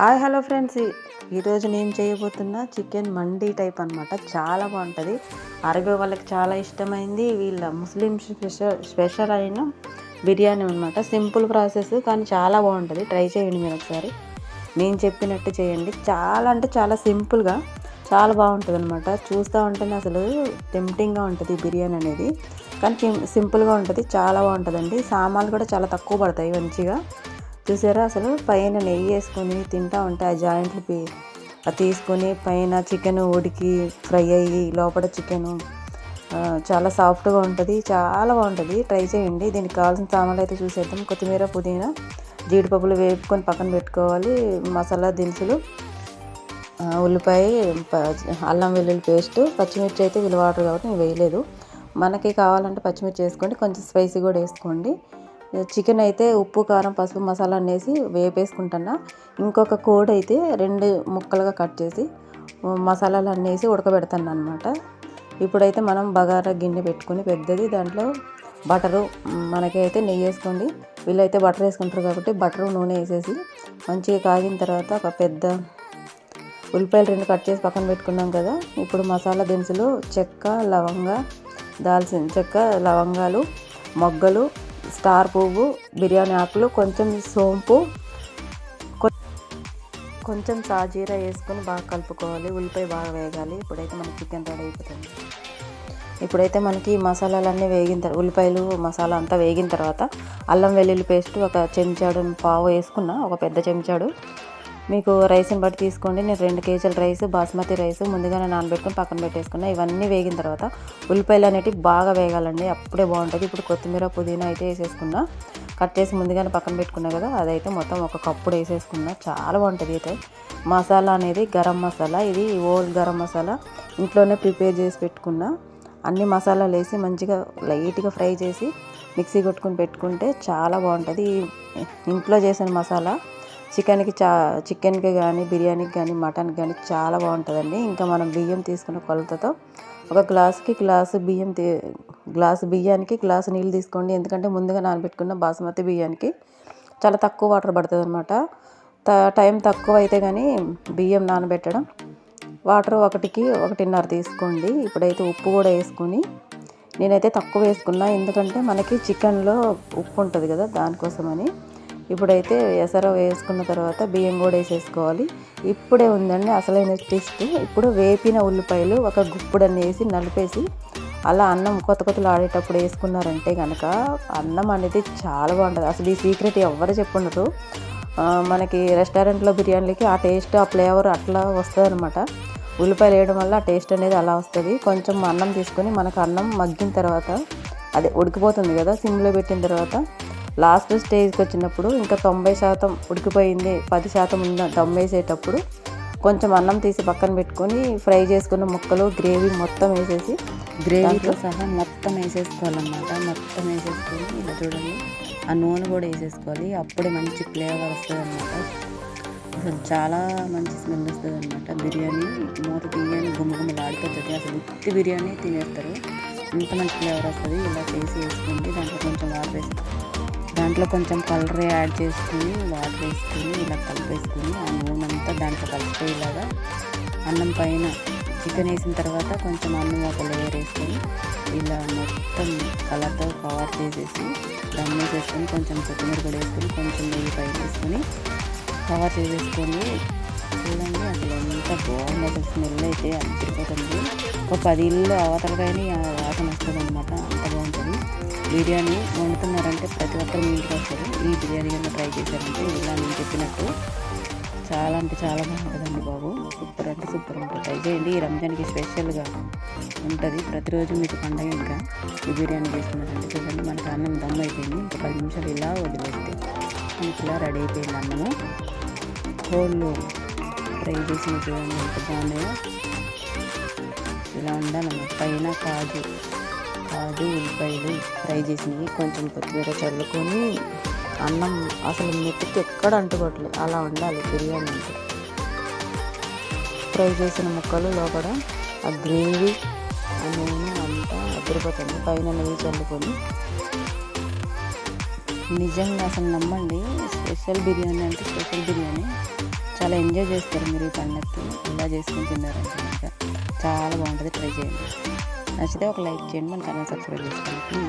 Hi hello friends. ఈరోజు నేను చేయబోతున్న చికెన్ మండీ టైప్ అనమాట చాలా బాగుంటుంది. అరబీ వాళ్ళకి చాలా ఇష్టమైంది. వీళ్ళ ముస్లిం స్పెషల్ స్పెషల్ అయిన బిర్యానీ అనమాట సింపుల్ ప్రాసెస్ కానీ చాలా బాగుంటుంది. ట్రై చేయండి మీరు ఒకసారి. నేను చెప్పినట్టు చేయండి. చాలా అంటే చాలా సింపుల్గా చాలా బాగుంటుంది అనమాట చూస్తూ ఉంటేనే అసలు టెంప్టింగ్గా ఉంటుంది ఈ బిర్యానీ అనేది. కానీ సింపుల్గా ఉంటుంది. చాలా బాగుంటుందండి. సామాన్లు కూడా చాలా తక్కువ పడతాయి మంచిగా. చూసారా అసలు? పైన నెయ్యి వేసుకొని తింటా ఉంటే ఆ జాయింట్లు అది తీసుకొని పైన చికెన్ ఉడికి ఫ్రై అయ్యి లోపల చికెను చాలా సాఫ్ట్గా ఉంటుంది చాలా బాగుంటుంది. ట్రై చేయండి. దీనికి కావాల్సిన సామాన్లు అయితే చూసేద్దాం. కొత్తిమీర పుదీనా జీడిపప్పులు వేపుకొని పక్కన పెట్టుకోవాలి. మసాలా దినుసులు ఉల్లిపాయ ప- అల్లం వెల్లుల్లి పేస్ట్ పచ్చిమిర్చి అయితే విలువ వాటర్ కాబట్టి నేను వేయలేదు. మనకి కావాలంటే పచ్చిమిర్చి వేసుకోండి. కొంచెం స్పైసీ కూడా వేసుకోండి. చికెన్ అయితే ఉప్పు కారం పసుపు మసాలా అనేసి వేపేసుకుంటున్నా. ఇంకొక కోడి అయితే రెండు ముక్కలుగా కట్ చేసి మసాలాలు అనేసి ఉడకబెడతాను అనమాట ఇప్పుడైతే మనం బగారా గిన్నె పెట్టుకుని పెద్దది దాంట్లో బటరు మనకైతే నెయ్యి వేసుకోండి. వీళ్ళైతే బటర్ వేసుకుంటారు కాబట్టి బటరు నూనె వేసేసి మంచిగా కాగిన తర్వాత ఒక పెద్ద ఉల్లిపాయలు రెండు కట్ చేసి పక్కన పెట్టుకున్నాం కదా. ఇప్పుడు మసాలా దినుసులు చెక్క లవంగ దాల్చిన చెక్క లవంగాలు మొగ్గలు స్టార్ పువ్వు బిర్యానీ ఆకులు కొంచెం సోంపు కొ- కొంచెం సాజీరా వేసుకొని బాగా కలుపుకోవాలి. ఉల్లిపాయ బాగా వేగాలి. ఇప్పుడైతే మనకి చికెన్ రెడీ అయిపోతుంది. ఇప్పుడైతే మనకి మసాలాలన్నీ వేగిన తర్వాత ఉల్లిపాయలు మసాలా అంతా వేగిన తర్వాత అల్లం వెల్లుల్లి పేస్ట్ ఒక చెంచాడు పావు వేసుకున్న ఒక పెద్ద చెంచాడు మీకు రైస్ని బట్టి తీసుకోండి. నేను రెండు కేజీల రైస్ బాస్మతి రైస్ ముందుగానే నానబెట్టుకొని పక్కన పెట్టేసుకున్నా. ఇవన్నీ వేగిన తర్వాత ఉల్లిపాయలు అనేటివి బాగా వేగాలండి. అప్పుడే బాగుంటుంది. ఇప్పుడు కొత్తిమీర పుదీనా అయితే వేసేసుకున్నా. కట్ చేసి ముందుగానే పక్కన పెట్టుకున్నా కదా అదైతే మొత్తం ఒక కప్పుడు వేసేసుకున్నా. చాలా బాగుంటుంది అయితే. మసాలా అనేది గరం మసాలా. ఇది ఓల్ గరం మసాలా. ఇంట్లోనే ప్రిపేర్ చేసి పెట్టుకున్నా. అన్ని మసాలాలు వేసి మంచిగా లైట్గా ఫ్రై చేసి మిక్సీ కొట్టుకొని పెట్టుకుంటే చాలా బాగుంటుంది. ఇంట్లో చేసిన మసాలా చికెన్కి చా చికెన్కి కానీ బిర్యానీకి కానీ మటన్కి కానీ చాలా బాగుంటుందండి. ఇంకా మనం బియ్యం తీసుకున్న కొలతతో ఒక గ్లాస్కి గ్లాసు బియ్యం తీ గ్లాసు బియ్యానికి గ్లాసు నీళ్ళు తీసుకోండి. ఎందుకంటే ముందుగా నానబెట్టుకున్న బాస్మతి బియ్యానికి చాలా తక్కువ వాటర్ పడుతుంది అనమాట టైం తక్కువ అయితే కానీ బియ్యం నానబెట్టడం. వాటర్ ఒకటికి ఒకటిన్నర తీసుకోండి. ఇప్పుడైతే ఉప్పు కూడా వేసుకొని. నేనైతే తక్కువ వేసుకున్నా. ఎందుకంటే మనకి చికెన్లో ఉప్పు ఉంటుంది కదా దానికోసమని. ఇప్పుడైతే ఎసర వేసుకున్న తర్వాత బియ్యం కూడా వేసేసుకోవాలి. ఇప్పుడే ఉందండి అసలైన టేస్ట్. ఇప్పుడు వేపిన ఉల్లిపాయలు ఒక గుప్పుడని వేసి నలిపేసి అలా అన్నం కొత్త కొత్తలు ఆడేటప్పుడు వేసుకున్నారంటే కనుక అన్నం అనేది చాలా బాగుంటుంది. అసలు ఈ సీక్రెట్ ఎవరు చెప్పుండరు. మనకి రెస్టారెంట్లో బిర్యానీలకి ఆ టేస్ట్ ఆ ఫ్లేవర్ అట్లా వస్తుంది అనమాట ఉల్లిపాయలు వేయడం వల్ల ఆ టేస్ట్ అనేది అలా వస్తుంది. కొంచెం అన్నం తీసుకొని మనకు అన్నం మగ్గిన తర్వాత అదే ఉడికిపోతుంది కదా సిమ్లో పెట్టిన తర్వాత లాస్ట్ స్టేజ్కి వచ్చినప్పుడు ఇంకా తొంభై శాతం ఉడికిపోయింది పది శాతం ఉన్న దమ్ వేసేటప్పుడు కొంచెం అన్నం తీసి పక్కన పెట్టుకొని ఫ్రై చేసుకున్న ముక్కలు గ్రేవీ మొత్తం వేసేసి గ్రేవీతో సహా మొత్తం వేసేసుకోవాలన్నమాట. మొత్తం వేసేసుకొని ఇలా చూడండి. ఆ నూనె కూడా వేసేసుకోవాలి. అప్పుడే మంచి ఫ్లేవర్ వస్తుంది అనమాట అసలు చాలా మంచి స్మెల్ వస్తుంది అనమాట బిర్యానీ మూత బిర్యానీ గుమ్మగుమ్మలు ఆడిపోతుంది అసలు ఉత్తి బిర్యానీ తినేస్తారు. అంత మంచి ఫ్లేవర్ వస్తుంది. ఇలా చేసి వేసుకోండి. దాంట్లో కొంచెం వాటర్ వేసి దాంట్లో కొంచెం కలర్ యాడ్ చేసుకుని వాటర్ వేసుకుని ఇలా కలిపేసుకుని ఆ నూనె అంతా దాంట్లో కలిసిపోయేలాగా అన్నం పైన చికెన్ వేసిన తర్వాత కొంచెం అన్నం ఒక లేయర్ వేసుకొని ఇలా మొత్తం కలర్తో కవర్ చేసేసి దమ్ వేసేసుకొని కొంచెం కొత్తిమీర కూడా వేసుకొని కొంచెం నెయ్యి పైన వేసుకొని కవర్ చేసేసుకొని అసలు స్మెల్ అయితే అదిరిపోతుంది ఒక పది ఇల్లు అవతలకైనా ఆ వాసన వస్తుంది అనమాట అంత బాగుంటుంది. బిర్యానీ వండుతున్నారంటే ప్రతి ఒక్కరు మీ ఇంటికి వస్తారు. ఈ బిర్యానీ కన్నా ట్రై చేశారంటే ఇలా నేను చెప్పినట్టు చాలా అంటే చాలా బాగుంటుందండి బాబు. సూపర్ అంటే సూపర్ ఉంటుంది. ట్రై చేయండి. ఈ రంజాన్కి స్పెషల్గా ఉంటుంది. ప్రతిరోజు మీకు పండగ ఇంకా ఈ బిర్యానీ చేసుకున్నారంటే చూడండి. మనకి అన్నం దమ్ అయిపోయింది. ఇంకా పది నిమిషాలు ఇలా వదిలేస్తే మనకి ఇలా రెడీ అయిపోయింది అన్నము. కోళ్ళు ఫ్రై చేసిన చూడండి ఎంత బాగున్నాయో ఇలా ఉండాలన్నమాట పైన కాజు. కాజు ఉల్లిపాయలు ఫ్రై చేసినవి కొంచెం కొత్తిమీర చల్లుకొని అన్నం అసలు మెతుకు ఎక్కడ అంటుకోవట్లేదు. అలా ఉండాలి బిర్యానీ అంటే. ఫ్రై చేసిన ముక్కలు లోపల ఆ గ్రేవీ అనేది అంతా అదిరిపోతుంది. పైన నెయ్యి చల్లుకొని. నిజంగా అసలు నమ్మండి స్పెషల్ బిర్యానీ అంటే స్పెషల్ బిర్యానీ. చాలా ఎంజాయ్ చేస్తారు మీరు ఈ పండుగకి ఇలా చేసుకుని తిన్నారంటే ఇంకా చాలా బాగుంటుంది. ట్రై చేయండి. నచ్చితే ఒక లైక్ చేయండి. మన ఛానల్ సబ్స్క్రైబ్ చేసుకోండి.